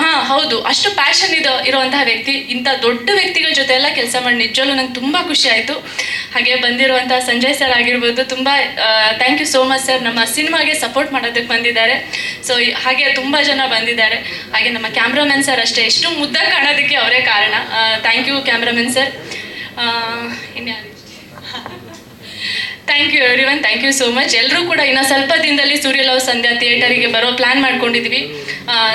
S2: ಹಾಂ, ಹೌದು, ಅಷ್ಟು ಪ್ಯಾಷನ್ ಇದು, ಇರುವಂತಹ ವ್ಯಕ್ತಿ, ಇಂಥ ದೊಡ್ಡ ವ್ಯಕ್ತಿಗಳ ಜೊತೆ ಎಲ್ಲ ಕೆಲಸ ಮಾಡಿ ನಿಜವಲ್ಲೂ ನಂಗೆ ತುಂಬ ಖುಷಿ ಆಯಿತು. ಹಾಗೆ ಬಂದಿರುವಂಥ ಸಂಜಯ್ ಸರ್ ಆಗಿರ್ಬೋದು, ತುಂಬ thank you so much sir ನಮ್ಮ ಸಿನಿಮಾಗೆ ಸಪೋರ್ಟ್ ಮಾಡೋದಕ್ಕೆ ಬಂದಿದ್ದಾರೆ. ಸೊ ಹಾಗೆ ತುಂಬ ಜನ ಬಂದಿದ್ದಾರೆ. ಹಾಗೆ ನಮ್ಮ ಕ್ಯಾಮ್ರಾಮನ್ ಸರ್ ಅಷ್ಟೇ ಎಷ್ಟು ಮುದ್ದಾಗಿ ಕಾಣೋದಕ್ಕೆ ಅವರೇ ಕಾರಣ. ಥ್ಯಾಂಕ್ ಯು ಕ್ಯಾಮ್ರಾಮನ್ ಸರ್ ಇನ್ಯಾರು? Thank you everyone thank you so much ಎಲ್ಲರೂ ಕೂಡ ಇನ್ನು ಸ್ವಲ್ಪ ದಿನದಲ್ಲಿ ಸೂರ್ಯ ಲವ್ ಸಂಧ್ಯಾ ಥಿಯೇಟರಿಗೆ ಬರೋ ಪ್ಲ್ಯಾನ್ ಮಾಡ್ಕೊಂಡಿದ್ವಿ.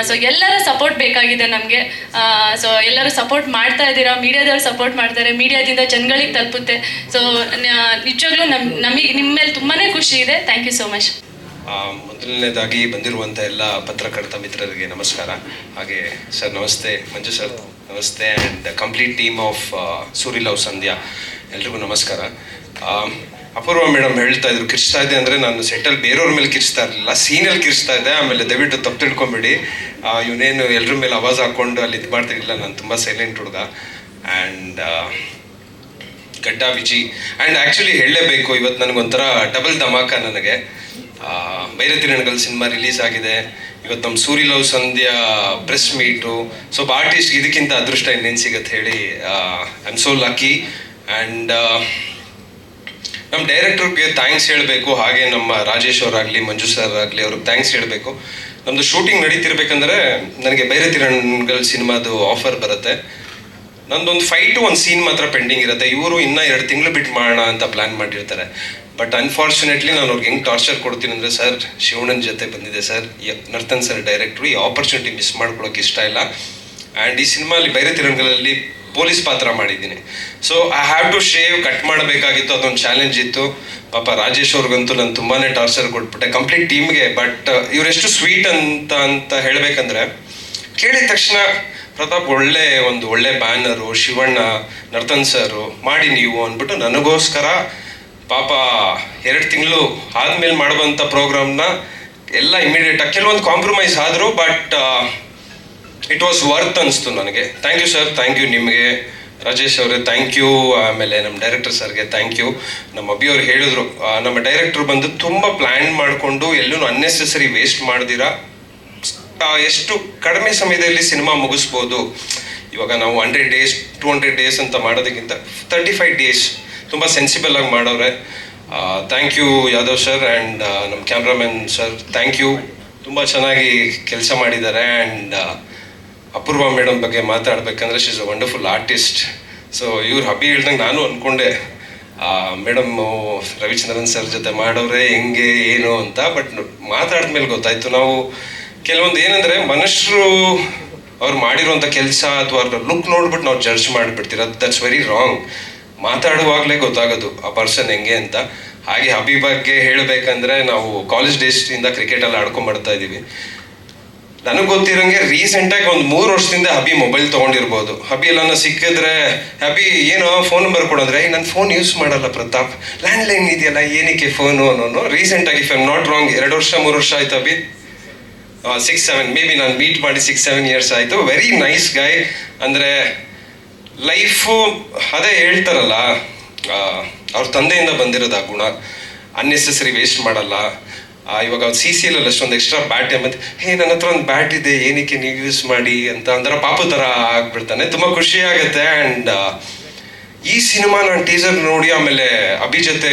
S2: ಸೊ ಎಲ್ಲರ ಸಪೋರ್ಟ್ ಬೇಕಾಗಿದೆ ನಮಗೆ. ಸೊ ಎಲ್ಲರೂ ಸಪೋರ್ಟ್ ಮಾಡ್ತಾ ಇದ್ದೀರಾ? ಮೀಡಿಯಾದವ್ರು ಸಪೋರ್ಟ್ ಮಾಡ್ತಾರೆ. ಮೀಡಿಯಾದಿಂದ ಜನಗಳಿಗೆ ತಲುಪುತ್ತೆ. ಸೊ ನಿಜವಾಗ್ಲೂ ನಮ್, ನಮಗೆ ನಿಮ್ಮ ಮೇಲೆ ತುಂಬಾ ಖುಷಿ ಇದೆ. ಥ್ಯಾಂಕ್ ಯು ಸೋ ಮಚ್
S3: ಮೊದಲನೇದಾಗಿ ಬಂದಿರುವಂಥ ಎಲ್ಲ ಪತ್ರಕರ್ತ ಮಿತ್ರರಿಗೆ ನಮಸ್ಕಾರ. ಹಾಗೆ ಸರ್, ನಮಸ್ತೆ. ಮಂಜು ಸರ್, ನಮಸ್ತೆ and complete team of Suri love Sandhya ಎಲ್ರಿಗೂ ನಮಸ್ಕಾರ. ಅಪೂರ್ವ ಮೇಡಮ್ ಹೇಳ್ತಾ ಇದ್ರು, ಕಿರ್ಚ್ತಾ ಇದೆ ಅಂದರೆ ನಾನು ಸೆಟ್ಟಲ್ಲಿ ಬೇರೆಯವ್ರ ಮೇಲೆ ಕಿರ್ಚ್ತಾ ಇರಲಿಲ್ಲ ಸೀನಲ್ಲಿ ಕಿರ್ಚ್ತಾ ಇದೆ ಆಮೇಲೆ ದಯವಿಟ್ಟು ತಪ್ಪು ತಿಳ್ಕೊಂಬೇಡಿ. ಇವನೇನು ಎಲ್ಲರ ಮೇಲೆ ಆವಾಜ್ ಹಾಕ್ಕೊಂಡು ಅಲ್ಲಿ ಇದು ಮಾಡ್ತಿರಲಿಲ್ಲ ನಾನು ತುಂಬ ಸೈಲೆಂಟ್ ಹುಡುಗ. ಆ್ಯಂಡ್ ಗಡ್ಡ ವಿಜಿ. ಆ್ಯಂಡ್ ಆ್ಯಕ್ಚುಲಿ ಹೇಳಲೇಬೇಕು ಇವತ್ತು ನನಗೊಂಥರ ಡಬಲ್ ಧಮಾಕ ನನಗೆ. ಬೈರತಿ ರಣಗಲ್ ಸಿನಿಮಾ ರಿಲೀಸ್ ಆಗಿದೆ. ಇವತ್ತು ನಮ್ಮ Suri love Sandhya press meet so artist ಇದಕ್ಕಿಂತ ಅದೃಷ್ಟ ಇನ್ನೇನು ಸಿಗತ್ತೆ ಹೇಳಿ I am so lucky and ನಮ್ಮ ಡೈರೆಕ್ಟರ್ಗೆ ಥ್ಯಾಂಕ್ಸ್ ಹೇಳಬೇಕು, ಹಾಗೆ ನಮ್ಮ ರಾಜೇಶ್ ಅವರಾಗಲಿ, ಮಂಜು ಸರ್ ಆಗಲಿ ಅವ್ರಿಗೆ ಥ್ಯಾಂಕ್ಸ್ ಹೇಳಬೇಕು. ನಮ್ಮದು ಶೂಟಿಂಗ್ ನಡೀತಿರ್ಬೇಕಂದ್ರೆ ನನಗೆ ಬೈರತಿರಣಗಲ್ ಸಿನಿಮಾದು ಆಫರ್ ಬರುತ್ತೆ. ನಂದೊಂದು ಫೈಟು ಒಂದು ಸೀನ್ ಮಾತ್ರ ಪೆಂಡಿಂಗ್ ಇರುತ್ತೆ. ಇವರು ಇನ್ನೂ ಎರಡು ತಿಂಗಳು ಬಿಟ್ಟು ಮಾಡೋಣ ಅಂತ ಪ್ಲ್ಯಾನ್ ಮಾಡಿರ್ತಾರೆ ಬಟ್ ಅನ್ಫಾರ್ಚುನೇಟ್ಲಿ ನಾನು ಅವ್ರಿಗೆ ಹೆಂಗೆ ಟಾರ್ಚರ್ ಕೊಡ್ತೀನಿ ಅಂದರೆ ಸರ್ ಶಿವಣ್ಣನ ಜೊತೆ ಬಂದಿದೆ ಸರ್ ನರ್ತನ್ ಸರ್ ಡೈರೆಕ್ಟ್ರು, ಈ ಆಪರ್ಚುನಿಟಿ ಮಿಸ್ ಮಾಡ್ಕೊಳ್ಳೋಕೆ ಇಷ್ಟ ಇಲ್ಲ. ಆ್ಯಂಡ್ ಈ ಸಿನಿಮಾಲಿ ಬೈರೆ ತಿರಂಗಲಲ್ಲಿ ಪೊಲೀಸ್ ಪಾತ್ರ ಮಾಡಿದ್ದೀನಿ. So I have to shave cut ಮಾಡಬೇಕಾಗಿತ್ತು, ಅದೊಂದು ಚಾಲೆಂಜ್ ಇತ್ತು. ಪಾಪ ರಾಜೇಶ್ ಅವ್ರಿಗಂತೂ ನಾನು ತುಂಬಾ ಟಾರ್ಚರ್ ಕೊಟ್ಬಿಟ್ಟೆ. ಕಂಪ್ಲೀಟ್ ಟೀಮ್ಗೆ ಬಟ್ ಇವರೆಷ್ಟು ಸ್ವೀಟ್ ಅಂತ ಅಂತ ಹೇಳಬೇಕಂದ್ರೆ, ಕೇಳಿದ ತಕ್ಷಣ ಪ್ರತಾಪ್, ಒಳ್ಳೆ ಒಂದು ಒಳ್ಳೆ ಬ್ಯಾನರು ಶಿವಣ್ಣ, ನರ್ತನ್ ಸರು ಮಾಡಿ ನೀವು ಅಂದ್ಬಿಟ್ಟು ನನಗೋಸ್ಕರ ಪಾಪ ಎರಡು ತಿಂಗಳು ಆದ್ಮೇಲೆ ಮಾಡುವಂಥ ಪ್ರೋಗ್ರಾಮ್ನ ಎಲ್ಲ ಇಮಿಡಿಯೇಟ್ ಕೆಲವೊಂದು ಕಾಂಪ್ರಮೈಸ್ ಆದರು ಬಟ್ ಇಟ್ ವಾಸ್ ವರ್ತ್ ಅನಿಸ್ತು ನನಗೆ. Thank you sir thank you ನಿಮಗೆ. ರಾಜೇಶ್ ಅವರೇ ಥ್ಯಾಂಕ್ ಯು ಆಮೇಲೆ ನಮ್ಮ ಡೈರೆಕ್ಟರ್ ಸರ್ಗೆ ಥ್ಯಾಂಕ್ ಯು ನಮ್ಮ ಅಬ್ಬಿ ಅವ್ರು ಹೇಳಿದ್ರು ನಮ್ಮ ಡೈರೆಕ್ಟ್ರು ಬಂದು ತುಂಬ ಪ್ಲ್ಯಾನ್ ಮಾಡಿಕೊಂಡು ಎಲ್ಲೂ ಅನ್ನೆಸೆಸರಿ ವೇಸ್ಟ್ ಮಾಡ್ದಿರಾ? ಎಷ್ಟು ಕಡಿಮೆ ಸಮಯದಲ್ಲಿ ಸಿನಿಮಾ ಮುಗಿಸ್ಬೋದು? ಇವಾಗ ನಾವು hundred days two hundred days ಅಂತ ಮಾಡೋದಕ್ಕಿಂತ ತರ್ಟಿ ಫೈವ್ ಡೇಸ್ ತುಂಬ ಸೆನ್ಸಿಬಲ್ ಆಗಿ ಮಾಡವ್ರೆ. Thank you Yadav sir and ನಮ್ಮ ಕ್ಯಾಮ್ರಾಮನ್ ಸರ್ ಥ್ಯಾಂಕ್ ಯು ತುಂಬ ಚೆನ್ನಾಗಿ ಕೆಲಸ ಮಾಡಿದ್ದಾರೆ ಆ್ಯಂಡ್ ಅಪೂರ್ವ ಮೇಡಮ್ ಬಗ್ಗೆ ಮಾತಾಡ್ಬೇಕಂದ್ರೆ she is a wonderful artist so ಇವ್ರು ಹಬ್ಬಿ ಹೇಳ್ದಂಗೆ ನಾನು ಅಂದ್ಕೊಂಡೆ ಮೇಡಮ್ ರವಿಚಂದ್ರನ್ ಸರ್ ಜೊತೆ ಮಾಡೋರೆ ಹೆಂಗೆ, ಏನು ಅಂತ ಬಟ್ ಮಾತಾಡಿದ್ಮೇಲೆ ಗೊತ್ತಾಯ್ತು. ನಾವು ಕೆಲವೊಂದು ಏನಂದ್ರೆ ಮನುಷ್ಯರು ಅವ್ರು ಮಾಡಿರುವಂಥ ಕೆಲಸ ಅಥವಾ ಅವ್ರ ಲುಕ್ ನೋಡ್ಬಿಟ್ಟು ನಾವು ಜಡ್ಜ್ ಮಾಡಿಬಿಡ್ತೀರ. ದಟ್ಸ್ ವೆರಿ ರಾಂಗ್ ಮಾತಾಡುವಾಗಲೇ ಗೊತ್ತಾಗೋದು, ಆ ಪರ್ಸನ್ ಹೆಂಗೆ ಅಂತ. ಹಾಗೆ ಹಬಿ ಬಗ್ಗೆ ಹೇಳಬೇಕಂದ್ರೆ ನಾವು ಕಾಲೇಜ್ ಡೇಸ್ನಿಂದ ಕ್ರಿಕೆಟಲ್ಲಿ ಆಡ್ಕೊಂಡ್ ಬರ್ತಾ ಇದ್ದೀವಿ ನನಗೆ ಗೊತ್ತಿರೋಂಗೆ ರೀಸೆಂಟಾಗಿ ಒಂದು ಮೂರು ವರ್ಷದಿಂದ ಹಬಿ ಮೊಬೈಲ್ ತೊಗೊಂಡಿರ್ಬೋದು. ಹಬಿ ಎಲ್ಲ ಸಿಕ್ಕಿದ್ರೆ, ಹಬಿ ಏನೋ ಫೋನ್ ನಂಬರ್ ಕೊಡಂದ್ರೆ ನನ್ನ ಫೋನ್ ಯೂಸ್ ಮಾಡಲ್ಲ ಪ್ರತಾಪ್. ಲ್ಯಾಂಡ್ಲೈನ್ ಇದೆಯಲ್ಲ, ಏನಕ್ಕೆ ಫೋನು ಅನ್ನೋನು. ರೀಸೆಂಟಾಗಿ ಇಫ್ ಐಮ್ ನಾಟ್ ರಾಂಗ್ ಎರಡು ವರ್ಷ, ಮೂರು ವರ್ಷ ಆಯ್ತು hubby. Six seven maybe ನಾನು ಮೀಟ್ ಮಾಡಿ ಸಿಕ್ಸ್ ಸೆವೆನ್ ಇಯರ್ಸ್ ಆಯಿತು. ವೆರಿ ನೈಸ್ ಗಾಯ್ ಅಂದರೆ ಲೈಫು ಅದೇ ಹೇಳ್ತಾರಲ್ಲ ಅವ್ರ ತಂದೆಯಿಂದ ಬಂದಿರೋದು ಆ ಗುಣ. ಅನ್ನೆಸೆಸರಿ ವೇಸ್ಟ್ ಮಾಡಲ್ಲ. ಆ, ಅವ್ರು ಸಿ ಸಿ ಎಲ್ ಅಷ್ಟೊಂದು ಎಕ್ಸ್ಟ್ರಾ ಬ್ಯಾಟ್ ಮತ್ತೆ ಹೇ ನನ್ನ ಹತ್ರ ಒಂದು ಬ್ಯಾಟ್ ಇದೆ ಏನಕ್ಕೆ ನೀವು ಯೂಸ್ ಮಾಡಿ? ಅಂತ ಅಂದ್ರೆ ಪಾಪು ಥರ ಆಗ್ಬಿಡ್ತಾನೆ. ತುಂಬ ಖುಷಿ ಆಗುತ್ತೆ ಆ್ಯಂಡ್ ಈ ಸಿನಿಮಾ ನಾನು ಟೀಸರ್ ನೋಡಿ ಆಮೇಲೆ ಅಭಿ ಜೊತೆ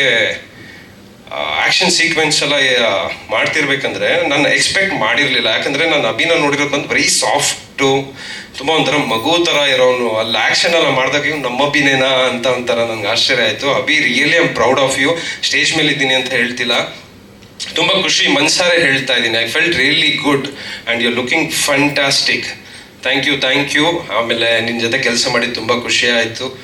S3: ಆ್ಯಕ್ಷನ್ ಸೀಕ್ವೆನ್ಸ್ ಎಲ್ಲ ಮಾಡ್ತಿರ್ಬೇಕಂದ್ರೆ ನಾನು ಎಕ್ಸ್ಪೆಕ್ಟ್ ಮಾಡಿರಲಿಲ್ಲ. ಯಾಕಂದರೆ ನಾನು ಅಭಿನ ನೋಡಿರೋದು ಬಂದು ಬರೀ ಸಾಫ್ಟು ತುಂಬ ಒಂಥರ ಮಗು ಥರ ಇರೋನು ಅಲ್ಲಿ ಆ್ಯಕ್ಷನ್ ಎಲ್ಲ ಮಾಡಿದಾಗ ಇವ್ ನಮ್ಮ ಅಭಿನೇನಾ ಅಂತ ಒಂಥರ ನಂಗೆ ಆಶ್ಚರ್ಯ ಆಯಿತು. Abhi really I'm proud of you stage ಮೇಲೆ ಇದ್ದೀನಿ ಅಂತ ಹೇಳ್ತಿಲ್ಲ. ತುಂಬ ಖುಷಿ, ಮನ್ಸಾರೆ ಹೇಳ್ತಾ ಇದ್ದೀನಿ. I felt really good and you looking fantastic thank you thank you ಆಮೇಲೆ ನಿನ್ನ ಜೊತೆ ಕೆಲಸ ಮಾಡಿ ತುಂಬ ಖುಷಿ ಆಯಿತು.